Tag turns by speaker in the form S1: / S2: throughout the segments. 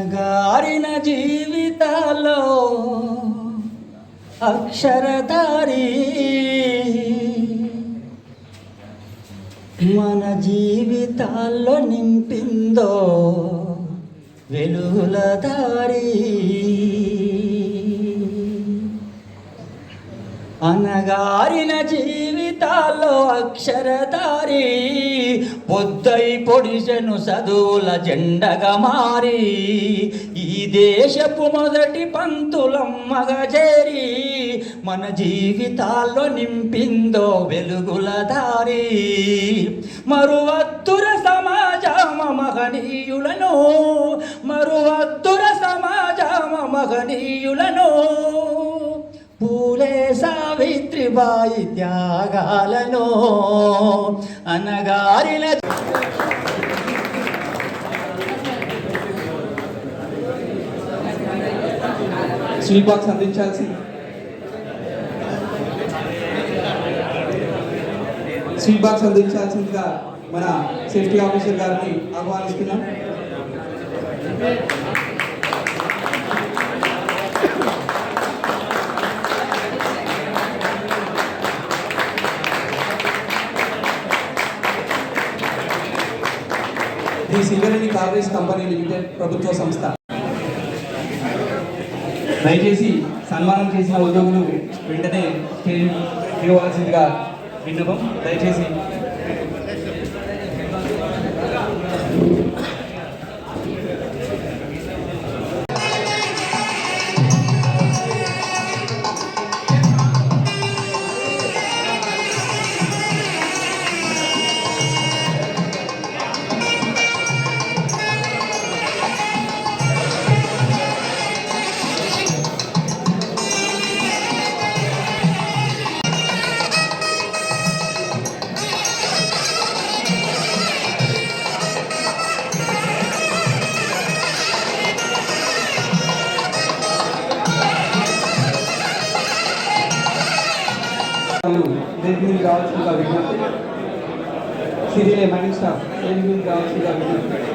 S1: గారిన జీవితాల్లో అక్షరధారి. మన జీవితాల్లో నింపిందో వెలుగుల దారి. అనగారిన జీవితాల్లో అక్షరధారి పొద్దై పొడిచెను చదువుల జెండగా మారి ఈ దేశపు మొదటి పంతులమ్మగ చేరి మన జీవితాల్లో నింపిందో వెలుగుల దారి. మరువత్తుర సమాజమ మహనీయులను మరువత్తుర సమాజమ మహనీయులను పూలే సావిత్రిబాయి త్యాగాలను అనగారిన
S2: స్వీట్ బాక్స్ అందించాల్సి స్వీట్ బాక్స్ అందించాల్సిందిగా మన సేఫ్టీ ఆఫీసర్ గారిని ఆహ్వానిస్తున్నాం. సింగరేణి కంపెనీ లిమిటెడ్ ప్రభుత్వ సంస్థ. దయచేసి సన్మానం చేసిన ఉద్యోగులు వెంటనే ఇవ్వాల్సిందిగా విన్నపం. దయచేసి వేదిక మీద కావాల్సిందిగా విజ్ఞప్తి సిరిలే మైనింగ్ స్టాఫ్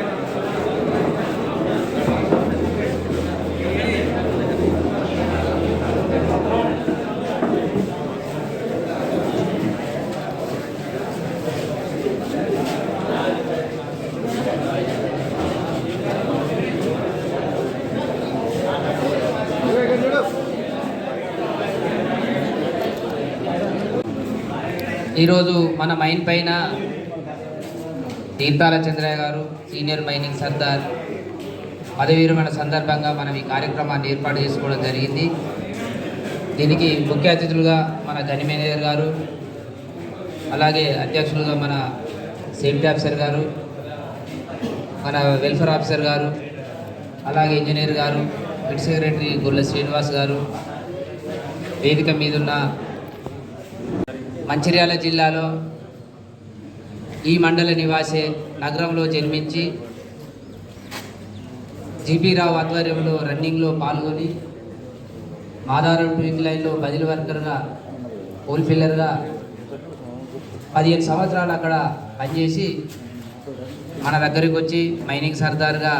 S3: ఈరోజు మన మైన్ పైన తీర్థాల చంద్రయ్య గారు సీనియర్ మైనింగ్ సర్దార్ పదవీరమైన సందర్భంగా మనం ఈ కార్యక్రమాన్ని ఏర్పాటు చేసుకోవడం జరిగింది. దీనికి ముఖ్య అతిథులుగా మన గని మేనేజర్ గారు అలాగే అధ్యక్షులుగా మన సేఫ్టీ ఆఫీసర్ గారు మన వెల్ఫేర్ ఆఫీసర్ గారు అలాగే ఇంజనీర్ గారు హెడ్ సెక్రటరీ గుల్ల శ్రీనివాస్ గారు వేదిక మీదున్న మంచిర్యాల జిల్లాలో ఈ మండల నివాసే నగరంలో జన్మించి జీపీ రావు ఆధ్వర్యంలో రన్నింగ్లో పాల్గొని మాదారం ట్వింక్ లైన్లో బదిలీ వర్కర్గా పోల్ ఫిల్లర్గా పదిహేను సంవత్సరాలు అక్కడ పనిచేసి మన దగ్గరికి వచ్చి మైనింగ్ సర్దార్గా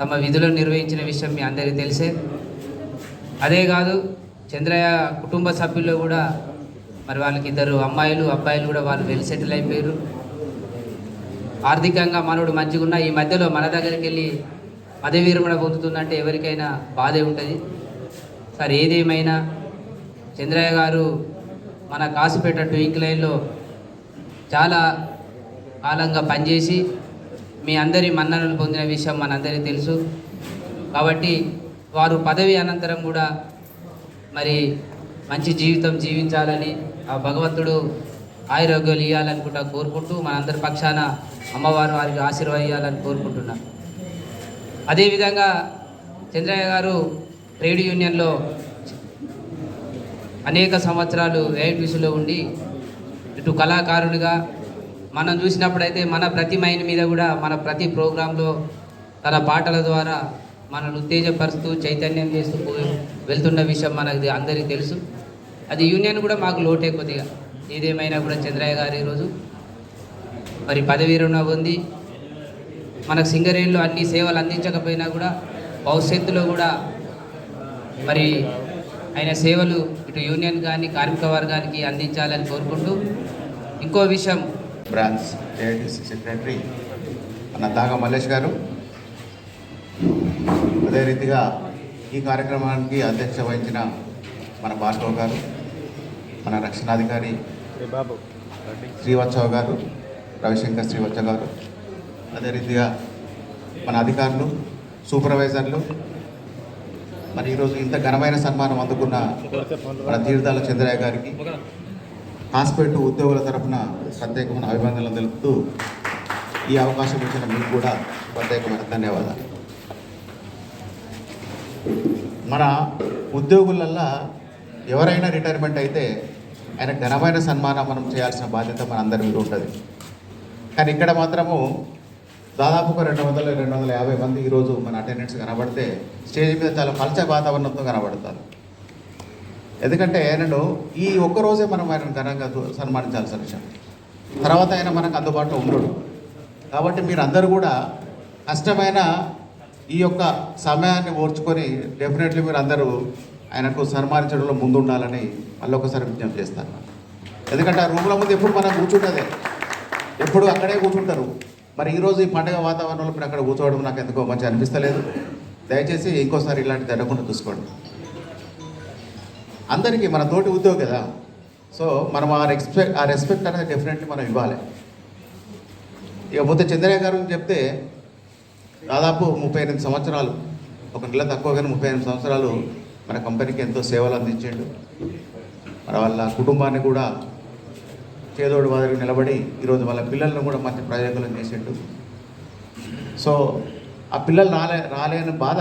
S3: తమ విధులను నిర్వహించిన విషయం మీ అందరికీ తెలిసే. అదే కాదు చంద్రయ్య కుటుంబ సభ్యుల్లో కూడా మరి వాళ్ళకి ఇద్దరు అమ్మాయిలు అబ్బాయిలు కూడా వాళ్ళు వెల్ సెటిల్ అయిపోయారు ఆర్థికంగా మనోడు మంచిగా ఉన్న ఈ మధ్యలో మన దగ్గరికి వెళ్ళి పదవి విరమణ పొందుతుందంటే ఎవరికైనా బాధే ఉంటుంది. సార్ ఏదేమైనా చంద్రయ్య గారు మన కాసుపేట ట్వింక్ లైన్లో చాలా కాలంగా పనిచేసి మీ అందరి మన్ననలు పొందిన విషయం మనందరికీ తెలుసు. కాబట్టి వారు పదవి అనంతరం కూడా మరి మంచి జీవితం జీవించాలని ఆ భగవంతుడు ఆయురోగ్యాలు ఇవ్వాలనుకుంటా కోరుకుంటూ మనందరి పక్షాన అమ్మవారు వారికి ఆశీర్వదించాలని కోరుకుంటున్నాను అదేవిధంగా చంద్రయ్య గారు ట్రేడ్ యూనియన్లో అనేక సంవత్సరాలు ఏఐటీసీలో ఉండి ఇటు కళాకారుడిగా మనం చూసినప్పుడైతే మన ప్రతి మైండ్ మీద కూడా మన ప్రతి ప్రోగ్రాంలో తన పాటల ద్వారా మనల్ని ఉత్తేజపరుస్తూ చైతన్యం చేస్తూ వెళ్తున్న విషయం మనకి అందరికీ తెలుసు. అది యూనియన్ కూడా మాకు లోటే కొద్దిగా. ఏదేమైనా కూడా చంద్రయ్య గారు ఈరోజు మరి పదవి రుణ ఉంది మనకు సింగరేణిలో అన్ని సేవలు అందించకపోయినా కూడా భవిష్యత్తులో కూడా మరి ఆయన సేవలు ఇటు యూనియన్ కానీ కార్మిక వర్గానికి అందించాలని కోరుకుంటూ ఇంకో విషయం.
S4: బ్రాంచ్ సెక్రటరీ అన్న దాగా మల్లేష్ గారు. అదే రీతిగా ఈ కార్యక్రమానికి అధ్యక్ష వహించిన మన భార్గవ్ గారు మన రక్షణాధికారి శ్రీవత్సవ్ గారు రవిశంకర్ శ్రీవత్సవ్ గారు అదే రీతిగా మన అధికారులు సూపర్వైజర్లు మరి ఈరోజు ఇంత ఘనమైన సన్మానం అందుకున్న మన తీర్థాల చంద్రయ్య గారికి హాస్పిటల్ ఉద్యోగుల తరఫున ప్రత్యేకమైన అభినందనలు తెలుపుతూ ఈ అవకాశం ఇచ్చిన మీకు కూడా ప్రత్యేకమైన ధన్యవాదాలు. మన ఉద్యోగులల్లో ఎవరైనా రిటైర్మెంట్ అయితే ఆయన ఘనమైన సన్మానం మనం చేయాల్సిన బాధ్యత మన అందరి మీద ఉంటుంది. కానీ ఇక్కడ మాత్రము దాదాపు ఒక రెండు వందల రెండు వందల యాభై మంది ఈరోజు మన అటెండెన్స్ కనబడితే స్టేజ్ మీద చాలా పలచ వాతావరణంతో కనబడతారు. ఎందుకంటే ఆయనను ఈ ఒక్క రోజే మనం ఆయన ఘనంగా సన్మానించాల్సిన విషయం. తర్వాత ఆయన మనకు అందుబాటులో ఉండడు. కాబట్టి మీరు అందరూ కూడా కష్టమైన ఈ యొక్క సమయాన్ని ఓర్చుకొని డెఫినెట్లీ మీరు అందరూ ఆయనకు సన్మానించడంలో ముందుండాలని మళ్ళీ ఒకసారి విజ్ఞప్తి చేస్తాను. ఎందుకంటే ఆ రూముల ముందు ఎప్పుడు మనం కూర్చుంటుంది ఎప్పుడు అక్కడే కూర్చుంటారు. మరి ఈరోజు ఈ పండగ వాతావరణంలో మీరు అక్కడ కూర్చోవడం నాకు ఎందుకో మంచి అనిపిస్తలేదు. దయచేసి ఇంకోసారి ఇలాంటి జరగకుండా చూసుకోండి. అందరికీ మన తోటి ఉద్యోగి కదా. సో మనం ఆ రెస్పెక్ట్ ఆ రెస్పెక్ట్ అనేది డెఫినెట్లీ మనం ఇవ్వాలి. ఇకపోతే చంద్రయ్య గారు చెప్తే దాదాపు ముప్పై ఎనిమిది సంవత్సరాలు ఒక నెల తక్కువగానే ముప్పై ఎనిమిది సంవత్సరాలు మన కంపెనీకి ఎంతో సేవలు అందించిండు. మన వాళ్ళ కుటుంబాన్ని కూడా చేదోడు వారికి నిలబడి ఈరోజు వాళ్ళ పిల్లలను కూడా మంచి ప్రయోజకులను చేసిండు. సో ఆ పిల్లలు రాలే రాలేని బాధ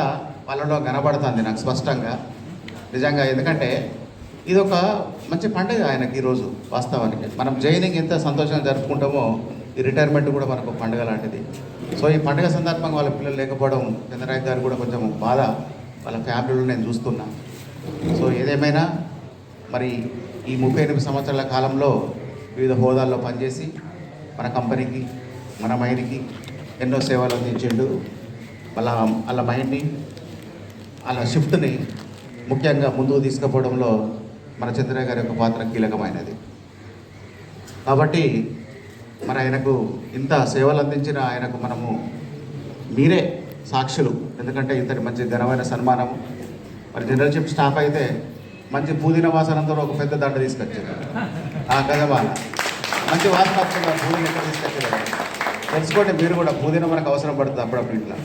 S4: వాళ్ళలో కనబడుతుంది నాకు స్పష్టంగా. నిజంగా ఎందుకంటే ఇది ఒక మంచి పండుగ ఆయనకి ఈరోజు వాస్తవానికి. మనం జైనింగ్ ఎంత సంతోషంగా జరుపుకుంటామో ఈ రిటైర్మెంట్ కూడా మనకు పండుగ లాంటిది. సో ఈ పండుగ సందర్భంగా వాళ్ళ పిల్లలు లేకపోవడం చంద్రరాయ్ గారు కూడా కొంచెం బాధ. వాళ్ళ ఫ్యామిలీలో నేను చూస్తున్నా. సో ఏదేమైనా మరి ఈ ముప్పై ఎనిమిది సంవత్సరాల కాలంలో వివిధ హోదాల్లో పనిచేసి మన కంపెనీకి మన మైండ్కి ఎన్నో సేవలు అందించిండు. వాళ్ళ వాళ్ళ మైండ్ని వాళ్ళ షిఫ్ట్ని ముఖ్యంగా ముందుకు తీసుకుపోవడంలో మన చంద్రయ్య గారి యొక్క పాత్ర కీలకమైనది. కాబట్టి మరి ఆయనకు ఇంత సేవలు అందించిన ఆయనకు మనము మీరే సాక్షులు. ఎందుకంటే ఇంతటి మంచి ఘనమైన సన్మానము. మరి జనరల్షిప్ స్టాఫ్ అయితే మంచి పుదీన వాసనంతో ఒక పెద్ద దండ తీసుకొచ్చారు. ఆ గజమాల. మంచి వాసన వస్తుంది ఎక్కడ తీసుకొచ్చారు. తెలుసుకోండి మీరు కూడా పుదీన మనకు అవసరం పడుతుంది అప్పుడప్పుడు ఇంట్లో.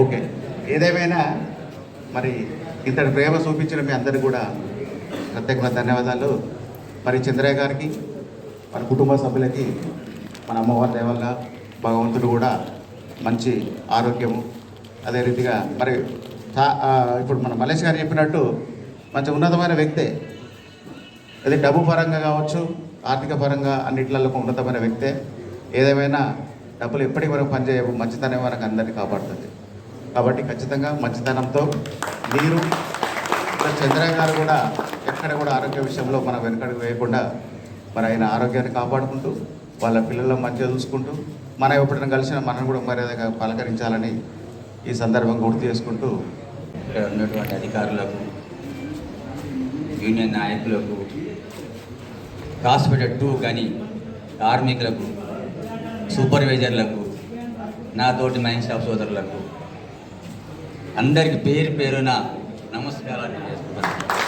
S4: ఓకే. ఏదేమైనా మరి ఇంతటి ప్రేమ చూపించిన మీ అందరికీ కూడా ప్రత్యేకమైన ధన్యవాదాలు. మరి చంద్రయ్య గారికి మన కుటుంబ సభ్యులకి మన అమ్మవారి దేవల్ల భగవంతుడు కూడా మంచి ఆరోగ్యము. అదే రీతిగా మరి ఇప్పుడు మన మలేష్ గారు చెప్పినట్టు మంచి ఉన్నతమైన వ్యక్తే. అది డబ్బు పరంగా కావచ్చు ఆర్థిక పరంగా అన్నిట్లలో ఉన్నతమైన వ్యక్తే. ఏదేమైనా డబ్బులు ఎప్పటికీ వరకు పనిచేయవు మంచితనం మనకు అందరినీ కాపాడుతుంది. కాబట్టి ఖచ్చితంగా మంచితనంతో మీరు చంద్ర గారు కూడా ఎక్కడ కూడా ఆరోగ్య విషయంలో మనం వెనకడుగు వేయకుండా మరి ఆయన ఆరోగ్యాన్ని కాపాడుకుంటూ వాళ్ళ పిల్లల మంచిగా చూసుకుంటూ మనం ఎప్పుడైనా కలిసిన మనం కూడా మర్యాదగా పలకరించాలని ఈ సందర్భంగా గుర్తు చేసుకుంటూ
S5: ఇక్కడ ఉన్నటువంటి అధికారులకు యూనియన్ నాయకులకు హాస్పిటల్ టూ కానీ కార్మికులకు సూపర్వైజర్లకు నాతోటి మైన్ షాప్ సోదరులకు అందరికి పేరు పేరున నమస్కారాలు చేసుకుంటాను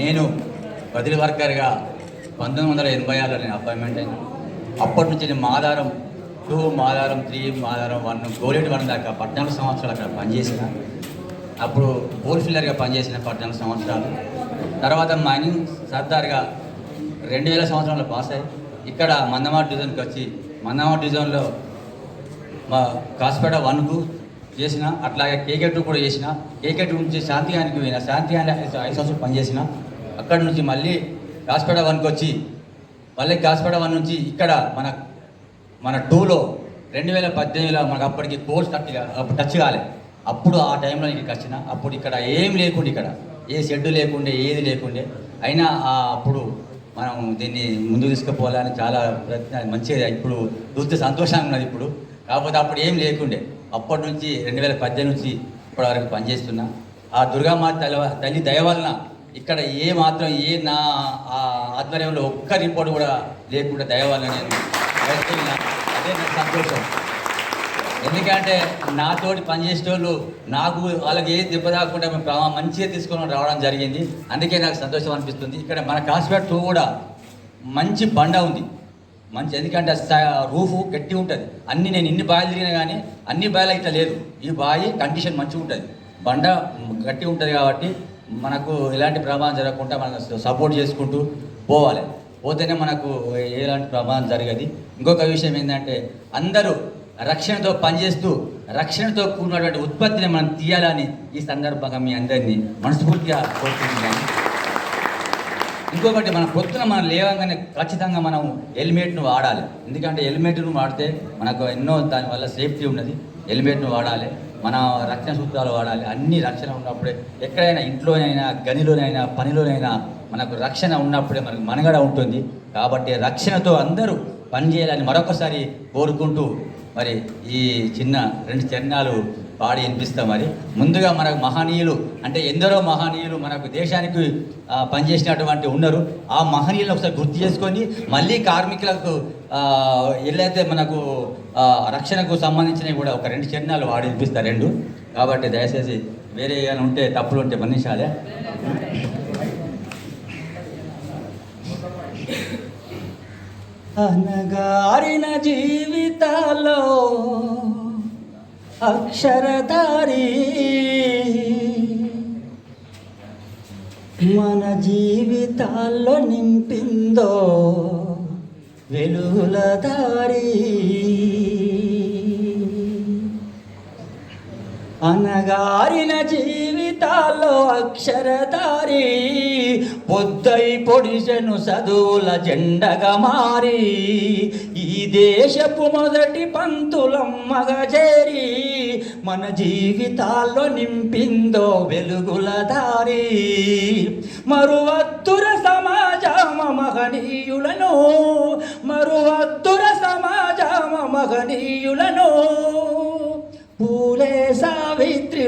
S5: నేను బదిలీ వర్కర్గా పంతొమ్మిది వందల ఎనభై ఆరులో నేను అపాయింట్మెంట్ అయింది అప్పటి నుంచి నేను Madaram two Madaram three Madaram one Goleti one దాకా పద్నాలుగు సంవత్సరాలు అక్కడ పనిచేసిన. అప్పుడు బోర్ఫిల్లర్గా పనిచేసిన పద్నాలుగు సంవత్సరాలు. తర్వాత మైనింగ్ సర్దార్గా రెండు వేల సంవత్సరంలో పాస్ అయ్యి ఇక్కడ మందమార్ డివిజన్కి వచ్చి మందమార్ డివిజన్లో మా కాసుపేట వన్కు చేసిన అట్లాగే కేకే టూ కూడా చేసిన కేకే టూ నుంచి శాంతిగానికి పోయిన శాంతిగాని ఐదు ఐదు సంవత్సరాలు పనిచేసిన అక్కడి నుంచి మళ్ళీ కాస్పేట వన్కి వచ్చి మళ్ళీ కాస్పేట వన్ నుంచి ఇక్కడ మన మన టూలో రెండు వేల పద్దెనిమిదిలో మనకు అప్పటికి కోర్స్ టచ్ అప్పుడు టచ్ కాలే. అప్పుడు ఆ టైంలో ఇక్కడికి వచ్చిన అప్పుడు ఇక్కడ ఏం లేకుండే ఇక్కడ. ఏ షెడ్ లేకుండే ఏది లేకుండే. అయినా ఆ అప్పుడు మనం దీన్ని ముందుకు తీసుకుపోవాలని చాలా ప్రయత్న మంచిగా ఇప్పుడు చూస్తే సంతోషంగా ఉన్నది ఇప్పుడు. కాకపోతే అప్పుడు ఏం లేకుండే. అప్పటి నుంచి రెండు వేల పద్దెనిమిది నుంచి ఇప్పటి వరకు పనిచేస్తున్నా. ఆ దుర్గామాత తల్లి దయ వలన ఇక్కడ ఏ మాత్రం ఏ నా ఆధ్వర్యంలో ఒక్క రిపోర్ట్ కూడా లేకుండా దయ వలన నేను అదే నాకు సంతోషం. ఎందుకంటే నాతోటి పనిచేసే వాళ్ళు నాకు వాళ్ళకి ఏ దెబ్బ తాకుండా మేము మంచిగా తీసుకొని రావడం జరిగింది. అందుకే నాకు సంతోషం అనిపిస్తుంది. ఇక్కడ మన కాసిపేట టూ కూడా మంచి బండ ఉంది. మంచి ఎందుకంటే స- రూఫ్ గట్టి ఉంటుంది. అన్ని నేను ఇన్ని బాయిలు తిరిగినా కానీ అన్ని బాయిలు అయితే లేదు. ఈ బాయి కండిషన్ మంచిగా ఉంటుంది. బండ గట్టి ఉంటుంది కాబట్టి మనకు ఎలాంటి ప్రమాదం జరగకుండా మనం సపోర్ట్ చేసుకుంటూ పోవాలి. పోతేనే మనకు ఎలాంటి ప్రమాదం జరగదు. ఇంకొక విషయం ఏంటంటే అందరూ రక్షణతో పనిచేస్తూ రక్షణతో కూడినటువంటి ఉత్పత్తిని మనం తీయాలని ఈ సందర్భంగా మీ అందరినీ మనస్ఫూర్తిగా కోరుకుంటున్నాను. ఇంకొకటి మన పొద్దున మనం లేవగానే ఖచ్చితంగా మనం హెల్మెట్ను వాడాలి. ఎందుకంటే హెల్మెట్ను వాడితే మనకు ఎన్నో దానివల్ల సేఫ్టీ ఉన్నది. హెల్మెట్ను వాడాలి మన రక్షణ సూత్రాలు వాడాలి అన్ని రక్షణ ఉన్నప్పుడే ఎక్కడైనా ఇంట్లోనైనా గనిలోనైనా పనిలోనైనా మనకు రక్షణ ఉన్నప్పుడే మనకు మనగడ ఉంటుంది. కాబట్టి రక్షణతో అందరూ పనిచేయాలని మరొకసారి కోరుకుంటూ మరి ఈ చిన్న రెండు చరణాలు పాడి వినిపిస్తాం మరి. ముందుగా మనకు మహనీయులు అంటే ఎందరో మహనీయులు మనకు దేశానికి పనిచేసినటువంటి ఉన్నారు. ఆ మహనీయులను ఒకసారి గుర్తు చేసుకొని మళ్ళీ కార్మికులకు ఎల్లైతే మనకు రక్షణకు సంబంధించినవి కూడా ఒక రెండు చిహ్నాలు వాడి వినిపిస్తారు రెండు. కాబట్టి దయచేసి వేరే ఏమైనా ఉంటే తప్పులు ఉంటే మన్నించాలే.
S1: అనగారిన జీవితాల్లో అక్షరధారి. మన జీవితాల్లో నింపిందో వెలుగుల దారి. అనగారిన జీవితాల్లో అక్షరధారి పొద్దై పొడిసెను చదువుల జెండగా మారి ఈ దేశపు మొదటి పంతులమ్మగా చేరి మన జీవితాల్లో నింపిందో వెలుగుల దారి. మరువత్తుర సమాజమ మహనీయులను మరువత్తుర సమాజమ మహనీయులను పూల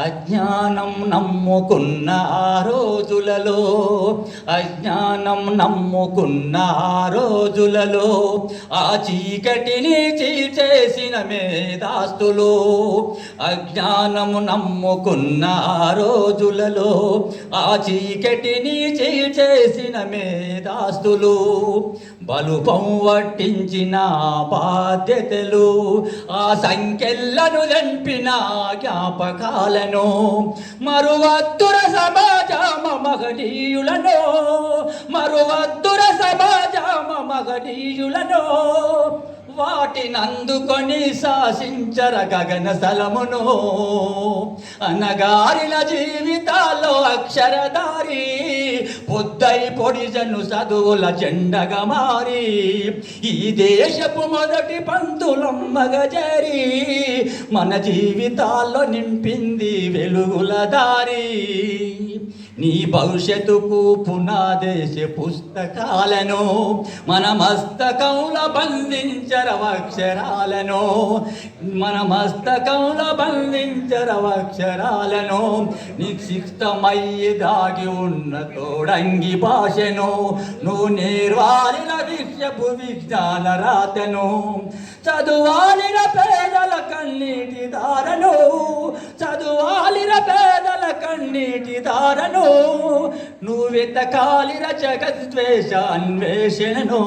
S1: అజ్ఞానం నమ్ముకున్న ఆ రోజులలో అజ్ఞానం నమ్ముకున్న ఆ రోజులలో ఆ చీకటిని చీల్చేసిన మేధాస్తులు అజ్ఞానము నమ్ముకున్న ఆ రోజులలో ఆ చీకటిని చీల్చేసిన మేధాస్తులు బలుపం వట్టించిన బాధ్యతలు ఆ సంఖ్యలను చంపిన జ్ఞాపకాలను మరువత్తుర సమాజమ మహనీయులను మరువత్తుర సమాజమ మహనీయులను వాటినందుకొని శాసించర గగన స్థలమును. అనగారిన జీవితాల్లో అక్షరదారి పొద్దై పొడిజను చదువుల జెండగా మారి. ఈ దేశపు మొదటి పంతులమ్మగ జరి మన జీవితాల్లో నింపింది వెలుగుల దారి. నీ భవిష్యత్తుకు పునాదేశ పుస్తకాలను మన మస్తకంల బంధించరవక్షరాలను మన మస్తకంల బంధించరవక్షరాలను నిక్షిప్తమయ్యి దాగి ఉన్న తోడంగి భాషను నువ్వు నేర్వాలిన విషపు విజ్ఞాన రాతను చదువాలిన పేదల కన్నీటి దారను చదువాలిన కన్నీటి దారను నువ్వెతకాలిన జగద్వేష అన్వేషణను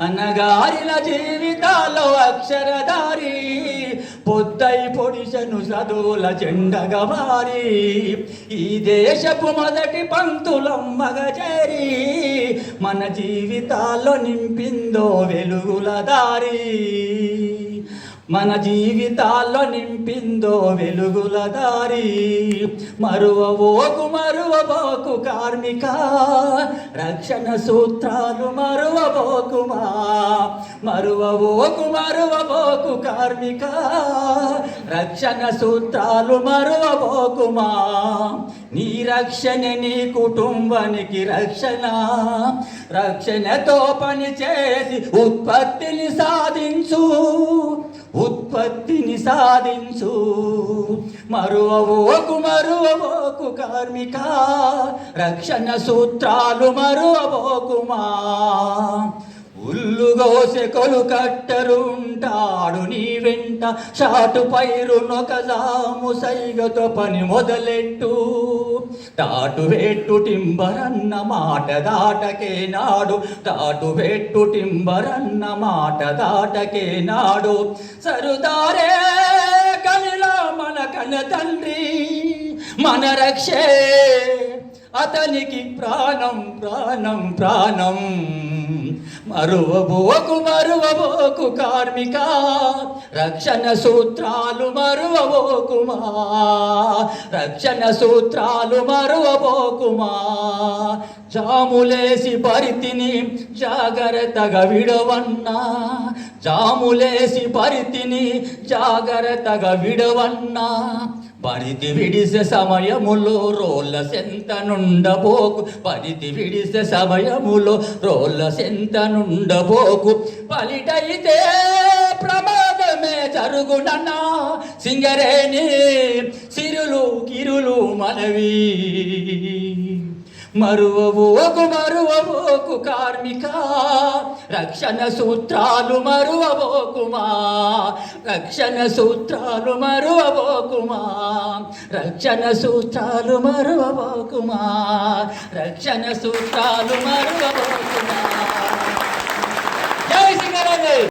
S1: అనగారిన జీవితాల్లో అక్షరదారి పొద్దై పొడిసను చదువుల జెండగా మారి ఈ దేశపు మొదటి పంతులమ్మగ చేరి మన జీవితాల్లో నింపిందో వెలుగుల దారి. మన జీవితాల్లో నింపిందో వెలుగుల దారి. మరువబోకు మరువబోకు కార్మిక. రక్షణ సూత్రాలు మరువబోకుమా మరువబోకు మరువబోకు కార్మిక. రక్షణ సూత్రాలు మరువబోకుమా నీ రక్షణ నీ కుటుంబానికి రక్షణ. రక్షణతో పని చేసి ఉత్పత్తిని సాధించు. ఉత్పత్తిని సాధించు. మరువబోకు మరువబోకు కార్మిక. రక్షణ సూత్రాలు మరువబోకుమా ఉల్లుగోసె కొలు కట్టరుంటాడు నీ వెంట. షాటు పైరు నొకజాము సైగతో పని మొదలెట్టు. తాటు వెట్టు టింబరన్న మాట దాటకే నాడు. తాటు వెట్టు టింబరన్న మాట దాటకే నాడు. సరుదారే కనిలా మన కన తండ్రి మన రక్షే. అతనికి ప్రాణం ప్రాణం ప్రాణం. మరువబోకు మరువబోకు కార్మిక. రక్షణ సూత్రాలు మరువబోకుమా రక్షణ సూత్రాలు మరువబోకుమా జాములేసి పరితిని జాగ్రత్తగా విడవన్నా. జాములేసి పరితిని జాగ్రత్తగా విడవన్నా. పరిధి విడిసే సమయములో రోళ్ళ సెంత నుండబోకు. పరిధి విడిసే సమయములో రోళ్ళ సెంత నుండబోకు. పలిటైతే ప్రమాదమే జరుగునన్నా. సింగరేణి సిరులు కిరులు మనవి మరువబోకు మరువబోకు కార్మిక. రక్షణ సూత్రాలు మరువబోకుమా రక్షణ సూత్రాలు మరువబోకుమా రక్షణ సూత్రాలు మరువబోకుమా రక్షణ సూత్రాలు మరువబోకుమా జై సింగరాజయ్